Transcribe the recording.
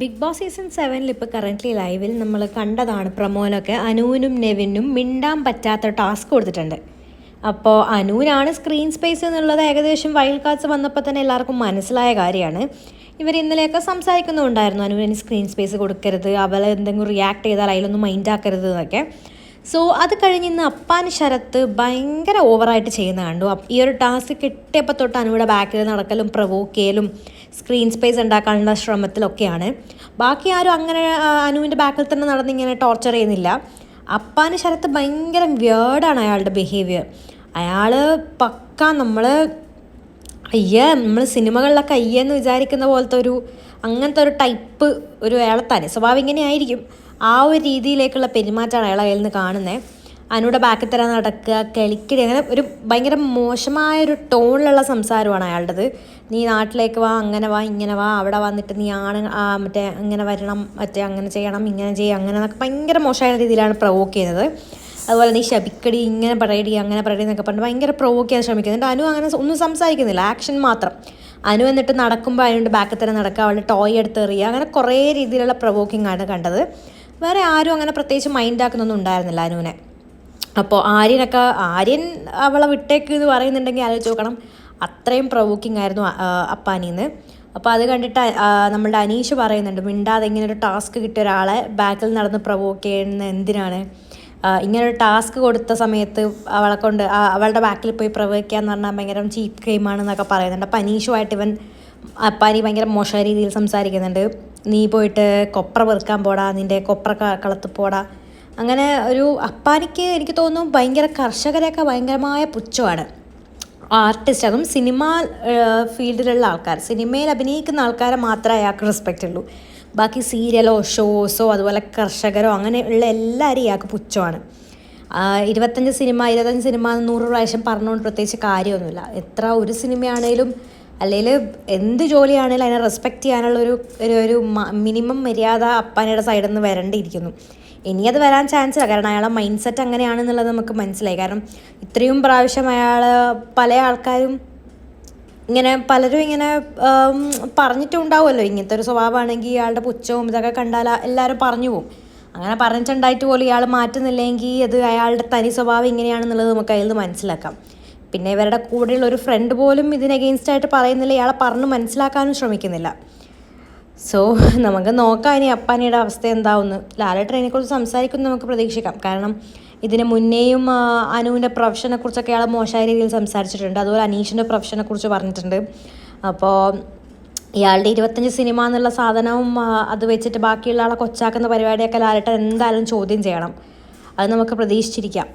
Big boss season സെവനിൽ ഇപ്പോൾ currently ലൈവിൽ നമ്മൾ കണ്ടതാണ് പ്രമോനൊക്കെ അനുവിനും നെവിനും മിണ്ടാൻ പറ്റാത്ത ടാസ്ക് കൊടുത്തിട്ടുണ്ട്. അപ്പോൾ അനുവിനാണ് സ്ക്രീൻ സ്പേസ് എന്നുള്ളത് ഏകദേശം വൈൽഡ് കാർഡ്സ് വന്നപ്പോൾ തന്നെ എല്ലാവർക്കും മനസ്സിലായ കാര്യമാണ്. ഇവർ ഇന്നലെയൊക്കെ സംസാരിക്കുന്നുണ്ടായിരുന്നു അനുവിന് സ്ക്രീൻ സ്പേസ് കൊടുക്കരുത് അവൾ എന്തെങ്കിലും റിയാക്ട് ചെയ്താൽ അതിലൊന്നും മൈൻഡാക്കരുത് എന്നൊക്കെ. സോ അത് കഴിഞ്ഞ് ഇന്ന് അപ്പാൻ ശരത്ത് ഭയങ്കര ഓവറായിട്ട് ചെയ്യുന്ന കണ്ടു. ഈ ഒരു ടാസ്ക് കിട്ടിയപ്പോൾ തൊട്ട് അനുവിടെ ബാക്കിൽ നടക്കലും പ്രവോക്ക് ചെയ്യലും സ്ക്രീൻ സ്പേസ് ഉണ്ടാക്കാനുള്ള ശ്രമത്തിലൊക്കെയാണ്. ബാക്കി ആരും അങ്ങനെ അനുവിന്റെ ബാക്കിൽ തന്നെ നടന്നിങ്ങനെ ടോർച്ചർ ചെയ്യുന്നില്ല. അപ്പാന് ശരത്ത് ഭയങ്കര വേർഡാണ് അയാളുടെ ബിഹേവിയർ അയാൾ പക്ക നമ്മൾ അയ്യ നമ്മൾ സിനിമകളിലൊക്കെ അയ്യെന്ന് വിചാരിക്കുന്ന പോലത്തെ ഒരു അങ്ങനത്തെ ഒരു ടൈപ്പ് ഒരു അയാളെ സ്വഭാവം ഇങ്ങനെ ആയിരിക്കും. ആ ഒരു രീതിയിലേക്കുള്ള പെരുമാറ്റമാണ് അയാളെ കയ്യിൽ നിന്ന് കാണുന്നത് അനുടെ ബാക്കിൽ തരാൻ നടക്കുക കളിക്കടി അങ്ങനെ ഒരു ഭയങ്കര മോശമായ ഒരു ടോണിലുള്ള സംസാരമാണ് അയാളുടേത്. നീ നാട്ടിലേക്ക് വാ അങ്ങനെ വാ ഇങ്ങനെ വാ അവിടെ വന്നിട്ട് നീ ആണ് മറ്റേ അങ്ങനെ വരണം മറ്റേ അങ്ങനെ ചെയ്യണം ഇങ്ങനെ ചെയ്യണം അങ്ങനെ എന്നൊക്കെ ഭയങ്കര മോശമായ രീതിയിലാണ് പ്രവോക്ക് ചെയ്യുന്നത്. അതുപോലെ നീ ശപിക്കടി ഇങ്ങനെ പറയടി അങ്ങനെ പറയടി എന്നൊക്കെ പറഞ്ഞിട്ട് ഭയങ്കര പ്രൊവോക്ക് ചെയ്യാൻ ശ്രമിക്കുന്നു. എന്നിട്ട് അനു അങ്ങനെ ഒന്നും സംസാരിക്കുന്നില്ല. ആക്ഷൻ മാത്രം. അനു എന്നിട്ട് നടക്കുമ്പോൾ അതിനുണ്ട് ബാക്കിൽ തന്നെ നടക്കുക. അവളുടെ ടോയ് എടുത്ത് എറിയുക അങ്ങനെ കുറേ രീതിയിലുള്ള പ്രൊവോക്കിംഗ് ആണ് കണ്ടത്. വേറെ ആരും അങ്ങനെ പ്രത്യേകിച്ച് മൈൻഡാക്കുന്നൊന്നും ഉണ്ടായിരുന്നില്ല അനുവിനെ. അപ്പോൾ ആര്യനൊക്കെ ആര്യൻ അവളെ വിട്ടേക്ക് എന്ന് പറയുന്നുണ്ടെങ്കിൽ ആലോചിച്ച് നോക്കണം. അത്രയും പ്രൊവോക്കിംഗ് ആയിരുന്നു അപ്പാനിന്ന്. അപ്പോൾ അത് കണ്ടിട്ട് നമ്മുടെ അനീഷ് പറയുന്നുണ്ട് മിണ്ടാതെ ഇങ്ങനെ ഒരു ടാസ്ക് കിട്ടിയ ഒരാളെ ബാക്കിൽ നടന്ന് പ്രൊവോക്ക് ചെയ്യുന്ന എന്തിനാണ്? ആ, ഇങ്ങനെ ഒരു ടാസ്ക് കൊടുത്ത സമയത്ത് അവളെ കൊണ്ട് അവളുടെ ബാക്കിൽ പോയി പ്രവഹിക്കുക എന്ന് പറഞ്ഞാൽ ഭയങ്കര ചീപ്പ് ഗെയിമാണെന്നൊക്കെ പറയുന്നുണ്ട്. അപ്പം അനീഷുമായിട്ട് ഇവൻ അപ്പാനി ഭയങ്കര മോശമായ രീതിയിൽ സംസാരിക്കുന്നുണ്ട്. നീ പോയിട്ട് കൊപ്ര പെറുക്കാൻ പോടാ നിന്റെ കൊപ്ര കളത്ത് പോടാ. അങ്ങനെ ഒരു അപ്പാനിക്ക് എനിക്ക് തോന്നുന്നു ഭയങ്കര കർഷകരെയൊക്കെ ഭയങ്കരമായ പുച്ഛമാണ്. ആർട്ടിസ്റ്റ് അതും സിനിമ ഫീൽഡിലുള്ള ആൾക്കാർ സിനിമയിൽ അഭിനയിക്കുന്ന ആൾക്കാരെ മാത്രമേ അയാൾക്ക് റെസ്പെക്റ്റ് ഉള്ളൂ. ബാക്കി സീരിയലോ ഷോസോ അതുപോലെ കർഷകരോ അങ്ങനെയുള്ള എല്ലാവരും ഇയാൾക്ക് പുച്ഛമാണ്. ഇരുപത്തഞ്ച് സിനിമ ഇരുപത്തഞ്ച് സിനിമ നൂറ് പ്രാവശ്യം പറഞ്ഞുകൊണ്ട് പ്രത്യേകിച്ച് കാര്യമൊന്നുമില്ല. എത്ര ഒരു സിനിമയാണേലും അല്ലെങ്കിൽ എന്ത് ജോലിയാണേലും അതിനെ റെസ്പെക്റ്റ് ചെയ്യാനുള്ള ഒരു ഒരു മിനിമം മര്യാദ അപ്പാനയുടെ സൈഡിൽ നിന്ന് വരേണ്ടിയിരിക്കുന്നു ഇനി അത് വരാൻ ചാൻസ് ഇല്ല. കാരണം അയാളെ മൈൻഡ് സെറ്റ് അങ്ങനെയാണെന്നുള്ളത് നമുക്ക് മനസ്സിലായി. കാരണം ഇത്രയും പ്രാവശ്യം അയാൾ പല ആൾക്കാരും ഇങ്ങനെ പലരും ഇങ്ങനെ പറഞ്ഞിട്ടുണ്ടാവുമല്ലോ. ഇങ്ങനത്തെ ഒരു സ്വഭാവമാണെങ്കിൽ ഇയാളുടെ പുച്ഛവും ഇതൊക്കെ കണ്ടാൽ എല്ലാവരും പറഞ്ഞു പോകും. അങ്ങനെ പറഞ്ഞിട്ടുണ്ടായിട്ട് പോലും ഇയാൾ മാറ്റുന്നില്ലെങ്കിൽ അത് അയാളുടെ തനി സ്വഭാവം ഇങ്ങനെയാണെന്നുള്ളത് നമുക്ക് അതിൽ നിന്ന് മനസ്സിലാക്കാം. പിന്നെ ഇവരുടെ കൂടെയുള്ള ഒരു ഫ്രണ്ട് പോലും ഇതിന് അഗെയിൻസ്റ്റ് ആയിട്ട് പറയുന്നില്ല. ഇയാളെ പറഞ്ഞ് മനസ്സിലാക്കാനും ശ്രമിക്കുന്നില്ല. സോ നമുക്ക് നോക്കാം ഇനി അപ്പാനിയുടെ അവസ്ഥ എന്താവുന്നു ലാലേട്ടൻ അതിനെക്കുറിച്ച് സംസാരിക്കുന്നു നമുക്ക് പ്രതീക്ഷിക്കാം. കാരണം ഇതിന് മുന്നേയും അനുവിന്റെ പ്രൊഫഷനെ കുറിച്ചൊക്കെ അയാൾ മോശമായ രീതിയിൽ സംസാരിച്ചിട്ടുണ്ട്. അതുപോലെ അനീഷിന്റെ പ്രൊഫഷനെ കുറിച്ച് പറഞ്ഞിട്ടുണ്ട്. അപ്പോൾ ഇയാളുടെ ഇരുപത്തഞ്ച് സിനിമ എന്നുള്ള സാധനവും അത് വെച്ചിട്ട് ബാക്കിയുള്ള ആളെ കൊച്ചാക്കുന്ന പരിപാടിയൊക്കെ ലാലിട്ട് എന്തായാലും ചോദ്യം ചെയ്യണം. അത് നമുക്ക് പ്രതീക്ഷിച്ചിരിക്കാം.